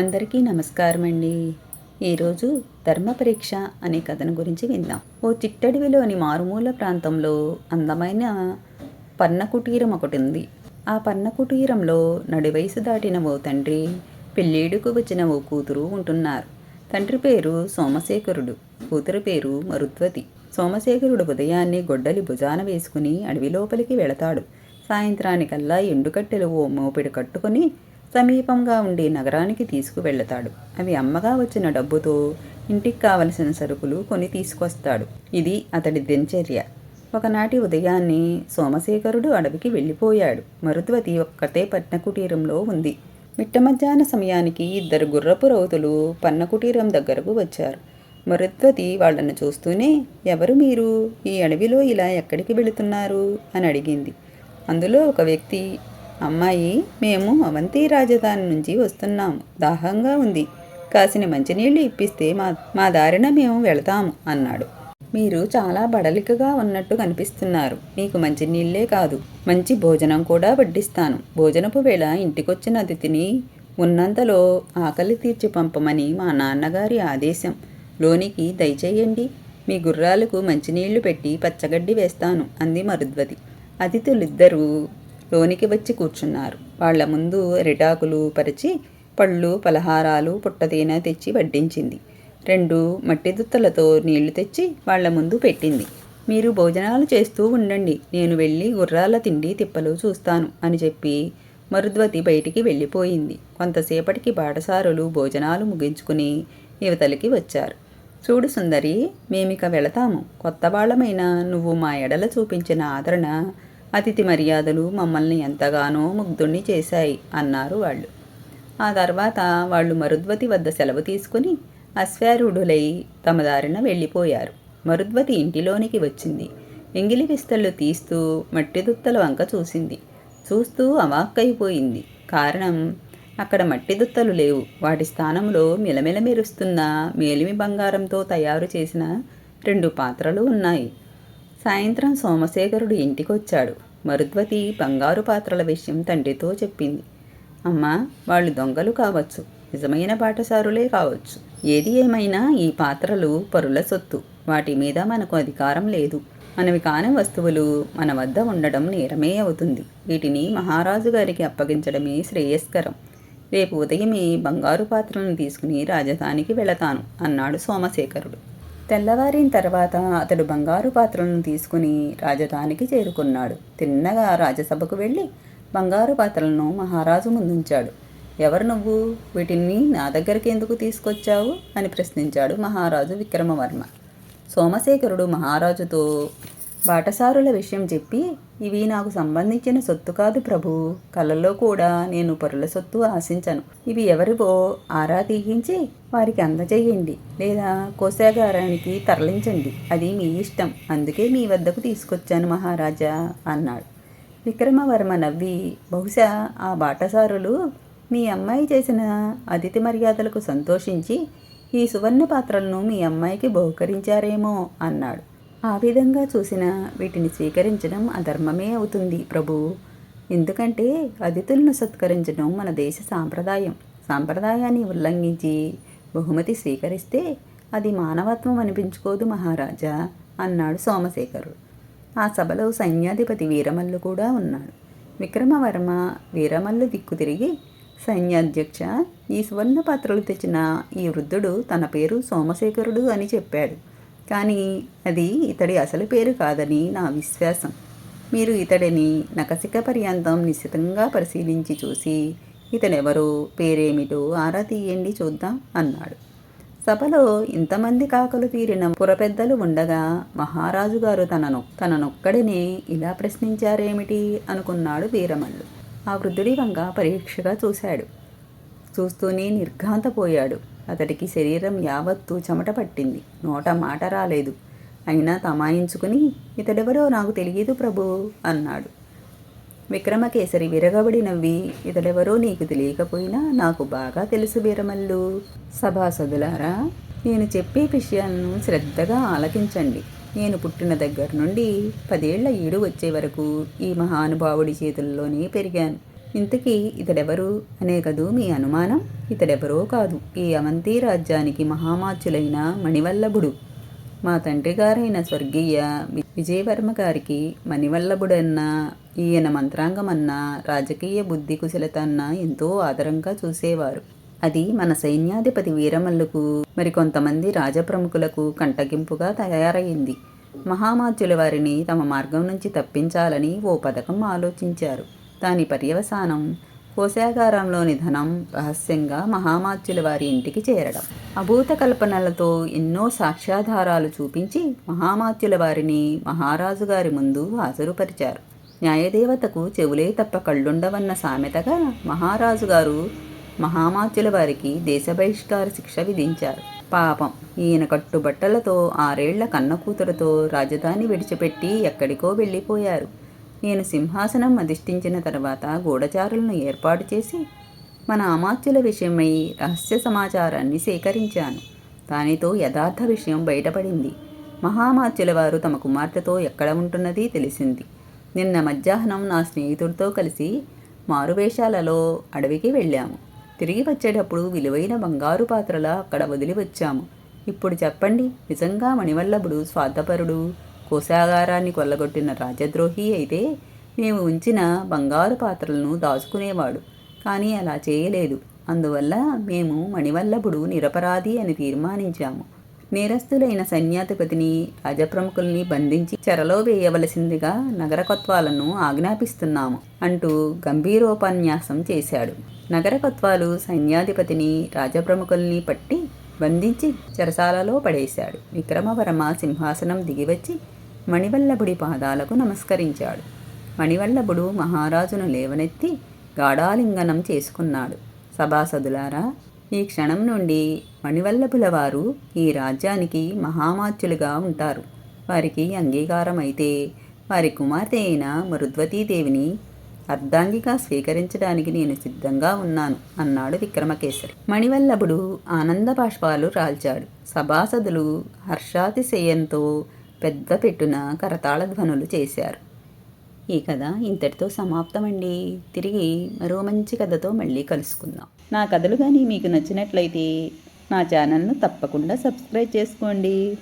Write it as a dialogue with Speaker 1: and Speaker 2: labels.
Speaker 1: అందరికీ నమస్కారం అండి. ఈరోజు ధర్మ పరీక్ష అనే కథను గురించి విందాం. ఓ చిట్టడివిలోని మారుమూల ప్రాంతంలో అందమైన పన్న కుటీరం ఒకటి ఉంది. ఆ పన్న కుటీరంలో నడివయసు దాటిన ఓ తండ్రి పెళ్ళేడుకు వచ్చిన ఓ కూతురు ఉంటున్నారు. తండ్రి పేరు సోమశేఖరుడు కూతురు పేరు మరుద్వతి సోమశేఖరుడు ఉదయాన్నే గొడ్డలి భుజాన వేసుకుని అడవి లోపలికి వెళతాడు. సాయంత్రానికల్లా ఎండుకట్టెలు ఓ మోపిడి కట్టుకుని సమీపంగా ఉండే నగరానికి తీసుకువెళతాడు. అవి అమ్మగా వచ్చిన డబ్బుతో ఇంటికి కావలసిన సరుకులు కొని తీసుకొస్తాడు. ఇది అతడి దినచర్య. ఒకనాటి ఉదయాన్నే సోమశేఖరుడు అడవికి వెళ్ళిపోయాడు. మరుద్వతి ఒక్కతే పట్న కుటీరంలో ఉంది. మిట్ట మధ్యాహ్న సమయానికి ఇద్దరు గుర్రపు రౌతులు పన్న కుటీరం దగ్గరకు వచ్చారు. మరుద్వతి వాళ్ళను చూస్తూనే ఎవరు మీరు? ఈ అడవిలో ఇలా ఎక్కడికి వెళుతున్నారు? అని అడిగింది. అందులో ఒక వ్యక్తి అమ్మాయి మేము అవంతి రాజధాని నుంచి వస్తున్నాము. దాహంగా ఉంది. కాసిన మంచినీళ్ళు ఇప్పిస్తే మా మా దారిన మేము వెళతాము అన్నాడు. మీరు చాలా బడలికగా ఉన్నట్టు కనిపిస్తున్నారు. మీకు మంచినీళ్ళే కాదు. మంచి భోజనం కూడా వడ్డిస్తాను. భోజనపు వేళ ఇంటికొచ్చిన అతిథిని ఉన్నంతలో ఆకలి తీర్చి పంపమని మా నాన్నగారి ఆదేశం. లోనికి దయచేయండి. మీ గుర్రాలకు మంచినీళ్ళు పెట్టి పచ్చగడ్డి వేస్తాను అంది మరుద్వతి. అతిథులిద్దరూ లోనికి వచ్చి కూర్చున్నారు. వాళ్ళ ముందు రిటాకులు పరిచి పళ్ళు పలహారాలు పుట్టతేనె తెచ్చి వడ్డించింది. రెండు మట్టి దుత్తలతో నీళ్ళు తెచ్చి వాళ్ళ ముందు పెట్టింది. మీరు భోజనాలు చేస్తూ ఉండండి. నేను వెళ్ళి గుర్రాల తిండి తిప్పలు చూస్తాను అని చెప్పి మరుద్వతి బయటికి వెళ్ళిపోయింది. కొంతసేపటికి బాటసారులు భోజనాలు ముగించుకుని యువతలకి వచ్చారు. చూడు సుందరి మేమిక వెళతాము. కొత్త వాళ్ళమైన నువ్వు మా ఎడల చూపించిన ఆదరణ అతిథి మర్యాదలు మమ్మల్ని ఎంతగానో ముగ్ధుణ్ణి చేశాయి అన్నారు వాళ్ళు. ఆ తర్వాత వాళ్ళు మరుద్వతి వద్ద సెలవు తీసుకుని అశ్వారూఢులై తమ దారిన వెళ్ళిపోయారు. మరుద్వతి ఇంటిలోనికి వచ్చింది. ఎంగిలి విస్తళ్ళు తీస్తూ మట్టి దుత్తల వంక చూసింది. చూస్తూ అవాక్కైపోయింది. కారణం అక్కడ మట్టి దుత్తలు లేవు. వాటి స్థానంలో మిలమిల మెరుస్తున్న మేలిమి బంగారంతో తయారు చేసిన రెండు పాత్రలు ఉన్నాయి. సాయంత్రం సోమశేఖరుడు ఇంటికొచ్చాడు. మరుద్వతి బంగారు పాత్రల విషయం తండ్రితో చెప్పింది. అమ్మా వాళ్ళు దొంగలు కావచ్చు నిజమైన పాఠశారులే కావచ్చు. ఏది ఏమైనా ఈ పాత్రలు పరుల సొత్తు. వాటి మీద మనకు అధికారం లేదు. మనవి కాని వస్తువులు మన వద్ద ఉండడం నేరమే అవుతుంది. వీటిని మహారాజు గారికి అప్పగించడమే శ్రేయస్కరం. రేపు ఉదయమే బంగారు పాత్రలను తీసుకుని రాజధానికి వెళతాను అన్నాడు సోమశేఖరుడు. తెల్లవారిన తర్వాత అతడు బంగారు పాత్రలను తీసుకుని రాజధానికి చేరుకున్నాడు. తిన్నగా రాజసభకు వెళ్ళి బంగారు పాత్రలను మహారాజు ముందుంచాడు. ఎవరు నువ్వు? వీటిని నా దగ్గరికి ఎందుకు తీసుకొచ్చావు? అని ప్రశ్నించాడు మహారాజు విక్రమవర్మ. సోమశేఖరుడు మహారాజుతో బాటసారుల విషయం చెప్పి ఇవి నాకు సంబంధించిన సొత్తు కాదు ప్రభు. కలలో కూడా నేను పరుల సొత్తు ఆశించను. ఇవి ఎవరివో ఆరా తీయించి వారికి అందజేయండి లేదా కోశాగారానికి తరలించండి. అది మీ ఇష్టం. అందుకే మీ వద్దకు తీసుకొచ్చాను మహారాజా అన్నాడు. విక్రమవర్మ నవ్వి బహుశా ఆ బాటసారులు మీ అమ్మాయి చేసిన అతిథి మర్యాదలకు సంతోషించి ఈ సువర్ణ పాత్రలను మీ అమ్మాయికి బహుకరించారేమో అన్నాడు. ఆ విధంగా చూసిన వీటిని స్వీకరించడం అధర్మమే అవుతుంది ప్రభు. ఎందుకంటే అతిథులను సత్కరించడం మన దేశ సాంప్రదాయం. సాంప్రదాయాన్ని ఉల్లంఘించి బహుమతి స్వీకరిస్తే అది మానవత్వం అనిపించుకోదు మహారాజా అన్నాడు సోమశేఖరుడు ఆ సభలో సైన్యాధిపతి వీరమల్లు కూడా ఉన్నాడు. విక్రమవర్మ వీరమల్లు దిక్కు తిరిగి సైన్యాధ్యక్ష ఈ సువర్ణ పాత్రలు తెచ్చిన ఈ వృద్ధుడు తన పేరు సోమశేఖరుడు అని చెప్పాడు. కానీ అది ఇతడి అసలు పేరు కాదని నా విశ్వాసం. మీరు ఇతడిని నకసిక పర్యంతం నిశ్చితంగా పరిశీలించి చూసి ఇతడెవరో పేరేమిటో ఆరా తీయండి చూద్దాం అన్నాడు. సభలో ఇంతమంది కాకలు తీరిన పురపెద్దలు ఉండగా మహారాజు గారు తనను తననొక్కడినే ఇలా ప్రశ్నించారేమిటి అనుకున్నాడు వీరమల్లు. ఆ వృద్ధుడి వంక పరీక్షగా చూశాడు. చూస్తూనే నిర్ఘాంతపోయాడు. అతడికి శరీరం యావత్తూ చెమట పట్టింది. నోట మాట రాలేదు. అయినా తమాయించుకుని ఇతడెవరో నాకు తెలియదు ప్రభు అన్నాడు. విక్రమకేసరి విరగబడి నవ్వి ఇతడెవరో నీకు తెలియకపోయినా నాకు బాగా తెలుసు వీరమల్లు. సభాసదులారా నేను చెప్పే విషయాలను శ్రద్ధగా ఆలకించండి. నేను పుట్టిన దగ్గర నుండి పదేళ్ళ ఈడు వచ్చే వరకు ఈ మహానుభావుడి చేతుల్లోనే పెరిగాను. ఇంతకీ ఇతడెవరు అనే కదూ మీ అనుమానం? ఇతడెవరో కాదు. ఈ అవంతి రాజ్యానికి మహామాచులైన మణివల్లభుడు. మా తండ్రి గారైన స్వర్గీయ విజయవర్మ గారికి మణివల్లభుడన్నా ఈయన మంత్రాంగమన్నా రాజకీయ బుద్ధి కుశలత అన్నా ఎంతో ఆదరంగా చూసేవారు. అది మన సైన్యాధిపతి వీరమల్లుకు మరికొంతమంది రాజప్రముఖులకు కంటగింపుగా తయారైంది మహామాత్యుల వారిని తమ మార్గం నుంచి తప్పించాలని ఓ పథకం ఆలోచించారు. దాని పర్యవసానం కోశాగారంలోని ధనం రహస్యంగా మహామాత్యుల వారి ఇంటికి చేరడం. అభూత కల్పనలతో ఎన్నో సాక్ష్యాధారాలు చూపించి మహామాత్యుల వారిని మహారాజు గారి ముందు హాజరుపరిచారు. న్యాయదేవతకు చెవులే తప్ప కళ్ళుండవన్న సామెతగా మహారాజు గారు మహామాత్యుల వారికి దేశ బహిష్కార శిక్ష విధించారు. పాపం ఈయన కట్టుబట్టలతో ఆరేళ్ళ కన్న కూతురుతో రాజధాని విడిచిపెట్టి ఎక్కడికో వెళ్ళిపోయారు. నేను సింహాసనం అధిష్ఠించిన తర్వాత గూఢచారులను ఏర్పాటు చేసి మన అమాత్యుల విషయమై రహస్య సమాచారాన్ని సేకరించాను. దానితో యథార్థ విషయం బయటపడింది. మహామాత్యుల వారు తమ కుమార్తెతో ఎక్కడ ఉంటున్నది తెలిసింది. నిన్న మధ్యాహ్నం నా స్నేహితుడితో కలిసి మారువేషాలలో అడవికి వెళ్ళాము. తిరిగి వచ్చేటప్పుడు విలువైన బంగారు పాత్రల అక్కడ వదిలి వచ్చాము. ఇప్పుడు చెప్పండి నిజంగా మణివల్లభుడు స్వార్థపరుడు? కోశాగారాన్ని కొల్లగొట్టిన రాజద్రోహి అయితే మేము ఉంచిన బంగారు పాత్రలను దాచుకునేవాడు. కానీ అలా చేయలేదు. అందువల్ల మేము మణివల్లభుడు నిరపరాధి అని తీర్మానించాము. నేరస్తులైన సైన్యాధిపతిని రాజప్రముఖుల్ని బంధించి చెరలో వేయవలసిందిగా నగరకత్వాలను ఆజ్ఞాపిస్తున్నాము అంటూ గంభీరోపన్యాసం చేశాడు. నగరకత్వాలు సైన్యాధిపతిని రాజప్రముఖుల్ని పట్టి బంధించి చెరసాలలో పడేశాడు. విక్రమవర్మ సింహాసనం దిగివచ్చి మణివల్లభుడి పాదాలకు నమస్కరించాడు. మణివల్లభుడు మహారాజును లేవనెత్తి గాఢాలింగనం చేసుకున్నాడు. సభాసదులారా ఈ క్షణం నుండి మణివల్లభుల వారు ఈ రాజ్యానికి మహామాత్యులుగా ఉంటారు. వారికి అంగీకారం అయితే వారి కుమార్తె అయిన మరుద్వతీదేవిని అర్ధాంగిగా స్వీకరించడానికి నేను సిద్ధంగా ఉన్నాను అన్నాడు విక్రమకేసరి. మణివల్లభుడు ఆనంద బాష్పాలు రాల్చాడు. సభాసదులు హర్షాతిశయంతో పెద్ద పెట్టున కరతాళ ధ్వనులు చేశారు. ఈ కథ ఇంతటితో సమాప్తమండి. తిరిగి మరో మంచి కథతో మళ్ళీ కలుసుకుందాం. నా కథలు కానీ మీకు నచ్చినట్లయితే నా ఛానల్ను తప్పకుండా సబ్స్క్రైబ్ చేసుకోండి.